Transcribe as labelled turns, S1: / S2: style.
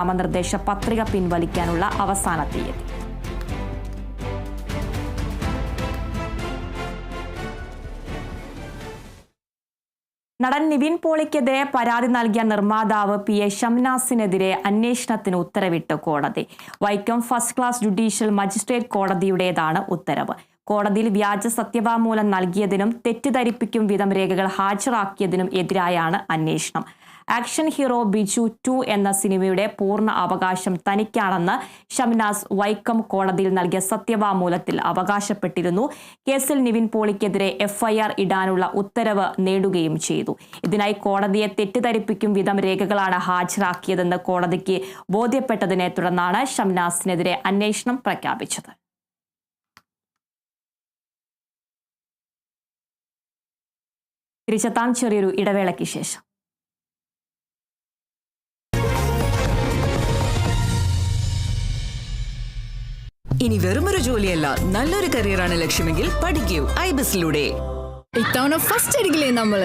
S1: നാമനിർദ്ദേശ പത്രിക പിൻവലിക്കാനുള്ള അവസാന തീയതി. നടൻ നിവിൻ പോളിക്കെതിരെ പരാതി നൽകിയ നിർമ്മാതാവ് പി എ ഷംനാസിനെതിരെ അന്വേഷണത്തിന് ഉത്തരവിട്ട് കോടതി. Vaikom first class judicial magistrate കോടതിയുടേതാണ് ഉത്തരവ്. കോടതിയിൽ വ്യാജ സത്യവാങ്മൂലം നൽകിയതിനും തെറ്റിദ്ധരിപ്പിക്കും വിധം രേഖകൾ ഹാജരാക്കിയതിനും എതിരായാണ് അന്വേഷണം. ആക്ഷൻ ഹീറോ ബിജു ടു എന്ന സിനിമയുടെ പൂർണ അവകാശം തനിക്കാണെന്ന് ഷംനാസ് വൈക്കം കോടതിയിൽ നൽകിയ സത്യവാമൂലത്തിൽ അവകാശപ്പെട്ടിരുന്നു. കേസിൽ നിവിൻ പോളിക്കെതിരെ എഫ്ഐആർ ഇടാനുള്ള ഉത്തരവ് നേടുകയും ചെയ്തു. ഇതിനായി കോടതിയെ തെറ്റിദ്ധരിപ്പിക്കും വിധം രേഖകളാണ് ഹാജരാക്കിയതെന്ന് കോടതിക്ക് ബോധ്യപ്പെട്ടതിനെ തുടർന്നാണ് ഷംനാസിനെതിരെ അന്വേഷണം പ്രഖ്യാപിച്ചത്. തിരിച്ചെത്താം ചെറിയൊരു ഇടവേളയ്ക്ക് ശേഷം.
S2: ഇനി വെറുമൊരു ജോലിയല്ല നല്ലൊരു കരിയറാണ് ലക്ഷ്യമെങ്കിൽ പഠിക്കൂ. ഐബിസിലൂടെ
S3: ഇത്തവണ ഫസ്റ്റ് അടിക്കില്ലേ നമ്മൾ?